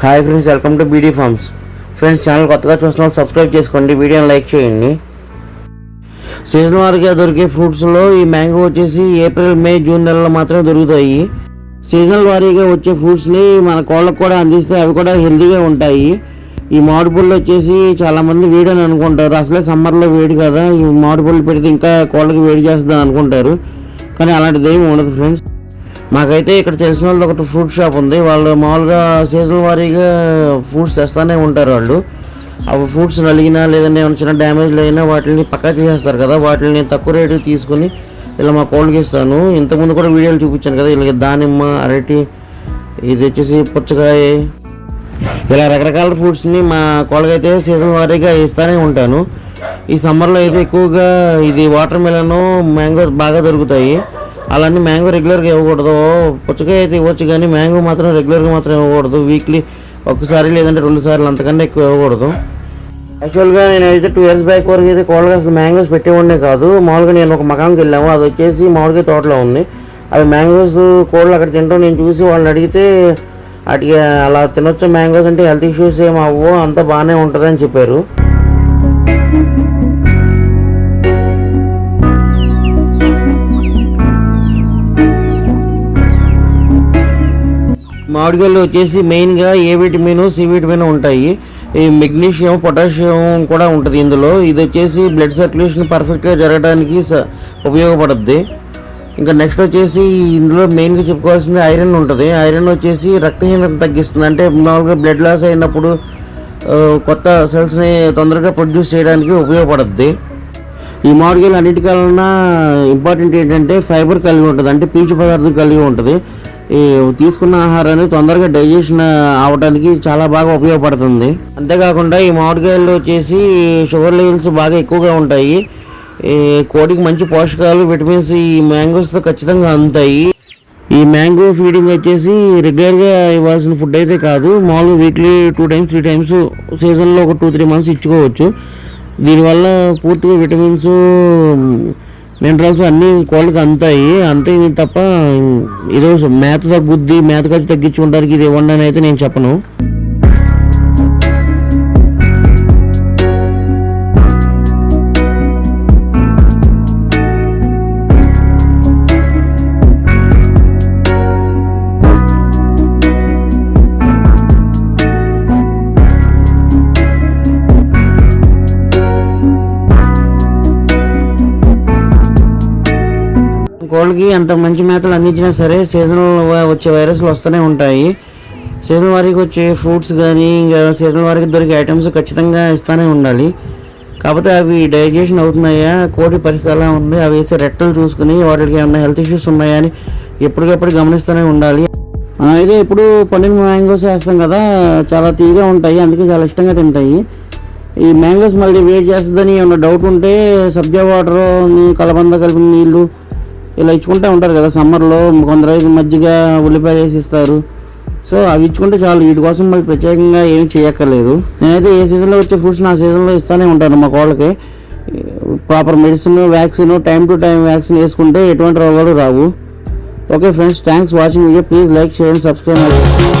Hi friends welcome to BD farms. Friends channel కొత్తగా చూసిన వాళ్ళు సబ్స్క్రైబ్ చేసుకోండి వీడియోని లైక్ చేయండి. సీజన్ వారికి దొరికే ఫ్రూట్స్లో ఈ మ్యాంగో వచ్చేసి ఏప్రిల్ మే జూన్ నెలలో మాత్రమే దొరుకుతాయి. సీజనల్ వారీగా వచ్చే ఫ్రూట్స్ని మన కోళ్ళకు కూడా అందిస్తే అవి కూడా హెల్తీగా ఉంటాయి. ఈ మామిడిపళ్ళు వచ్చేసి చాలామంది వేడి అని అనుకుంటారు. అసలే సమ్మర్లో వేడి కదా ఈ మామిడిపళ్ళు పెడితే ఇంకా కోళ్ళకి వేడి చేస్తుంది అనుకుంటారు. కానీ అలాంటిది ఏమి ఉండదు ఫ్రెండ్స్. మాకైతే ఇక్కడ తెలిసిన వాళ్ళు ఒకటి ఫ్రూట్ షాప్ ఉంది. వాళ్ళు మామూలుగా సీజన్ వారీగా ఫ్రూట్స్ తెస్తానే ఉంటారు వాళ్ళు. అవి ఫ్రూట్స్ నలిగినా లేదంటే ఏమైనా చిన్న డ్యామేజ్లు అయినా వాటిని పక్కా తీసేస్తారు కదా. వాటిని తక్కువ రేటుకి తీసుకుని ఇలా మా కోళ్ళకి ఇస్తాను. ఇంతకుముందు కూడా వీడియోలు చూపించాను కదా. ఇలా దానిమ్మ అరటి ఇది వచ్చేసి పుచ్చకాయ. ఇలా రకరకాల ఫ్రూట్స్ని మా కోళ్ళకైతే సీజన్ వారీగా ఇస్తానే ఉంటాను. ఈ సమ్మర్లో అయితే ఎక్కువగా ఇది వాటర్ మిలన్ మ్యాంగోస్ బాగా దొరుకుతాయి. అలానే మ్యాంగో రెగ్యులర్గా ఇవ్వకూడదు. పుచ్చకాయ అయితే ఇవ్వచ్చు కానీ మ్యాంగో మాత్రం రెగ్యులర్గా మాత్రం ఇవ్వకూడదు. వీక్లీ ఒక్కసారి లేదంటే రెండు సార్లు అంతకంటే ఎక్కువ ఇవ్వకూడదు. యాక్చువల్గా నేను అయితే టూ ఇయర్స్ బ్యాక్ వరకు అయితే కోళ్ళకి అసలు మ్యాంగోస్ పెట్టేవాడినే కాదు. మామూలుగా నేను ఒక మకాంకి వెళ్ళాము. అది వచ్చేసి మామిడికాయ తోటలో ఉంది. అవి మ్యాంగోస్ కోళ్ళు అక్కడ తింటాం నేను చూసి వాళ్ళని అడిగితే అటు అలా తినొచ్చు మ్యాంగోస్ అంటే హెల్త్ ఇష్యూస్ ఏమి అవ్వవు అంతా బాగానే ఉంటుందని చెప్పారు. మామిడికాయలు వచ్చేసి మెయిన్గా ఏ విటమిన్ సి విటమిన్ ఉంటాయి. ఈ మెగ్నీషియం పొటాషియం కూడా ఉంటుంది ఇందులో. ఇది వచ్చేసి బ్లడ్ సర్క్యులేషన్ పర్ఫెక్ట్గా జరగడానికి స- ఉపయోగపడుద్ది. ఇంకా నెక్స్ట్ వచ్చేసి ఇందులో మెయిన్గా చెప్పుకోవాల్సింది ఐరన్ ఉంటుంది. ఐరన్ వచ్చేసి రక్తహీనత తగ్గిస్తుంది. అంటే మామూలుగా బ్లడ్ లాస్ అయినప్పుడు కొత్త సెల్స్ని తొందరగా ప్రొడ్యూస్ చేయడానికి ఉపయోగపడుద్ది. ఈ మామిడికాయలు అన్నిటికన్నా ఇంపార్టెంట్ ఏంటంటే ఫైబర్ కలిగి ఉంటుంది. అంటే పీచు పదార్థం కలిగి ఉంటుంది. ఈ తీసుకున్న ఆహారాన్ని తొందరగా డైజెషన్ అవడానికి చాలా బాగా ఉపయోగపడుతుంది. అంతేకాకుండా ఈ మామిడికాయలు వచ్చేసి షుగర్ లెవెల్స్ బాగా ఎక్కువగా ఉంటాయి. ఈ కోడికి మంచి పోషకాలు విటమిన్స్ ఈ మ్యాంగోస్తో ఖచ్చితంగా అందుతాయి. ఈ మ్యాంగో ఫీడింగ్ వచ్చేసి రెగ్యులర్గా ఇవ్వాల్సిన ఫుడ్ అయితే కాదు. మామూలుగా weekly two times three times సీజన్లో ఒక టూ త్రీ మంత్స్ ఇచ్చుకోవచ్చు. దీనివల్ల పూర్తిగా విటమిన్స్ నేను రోజు అన్నీ కోళ్ళకి అందుతాయి అంతే తప్ప ఈరోజు మేత తగ్గుద్ది మేత ఖర్చు తగ్గించుకుంటానికి ఇది ఇవ్వండి అని అయితే నేను చెప్పను. కోళ్ళకి అంత మంచి మేతలు అందించినా సరే సీజనల్ వచ్చే వైరస్లు వస్తూనే ఉంటాయి. సీజన్ వారికి వచ్చే ఫ్రూట్స్ కానీ ఇంకా సీజన్ వారికి దొరికే ఐటమ్స్ ఖచ్చితంగా ఇస్తూనే ఉండాలి. కాకపోతే అవి డైజెషన్ అవుతున్నాయా కోడి పరిస్థితి ఎలా ఉంది అవి వేసే రెట్టలు చూసుకుని వాటికి ఏమైనా హెల్త్ ఇష్యూస్ ఉన్నాయా అని ఎప్పటికప్పుడు గమనిస్తూనే ఉండాలి. అయితే ఇప్పుడు పండిన మ్యాంగోస్ వేస్తాం కదా చాలా తీగా ఉంటాయి అందుకే చాలా ఇష్టంగా తింటాయి. ఈ మ్యాంగోస్ మళ్ళీ వేట్ చేస్తుందని ఏమైనా డౌట్ ఉంటే సబ్జా వాటర్ కలబంద కలిపిన నీళ్ళు ఇలా ఇచ్చుకుంటూ ఉంటారు కదా సమ్మర్లో కొందరు అయితే మజ్జిగ ఉల్లిపాయ వేసి ఇస్తారు. సో అవి ఇచ్చుకుంటే చాలు. వీటి కోసం మళ్ళీ ప్రత్యేకంగా ఏం చేయక్కర్లేదు. నేనైతే ఏ సీజన్లో వచ్చే ఫ్రూట్స్ నా సీజన్లో ఇస్తూనే ఉంటాను మా కోళ్ళకి. Proper medicine vaccine time to time vaccine వేసుకుంటే ఎటువంటి రోగాలు రావు. Okay friends thanks watching video please like share and subscribe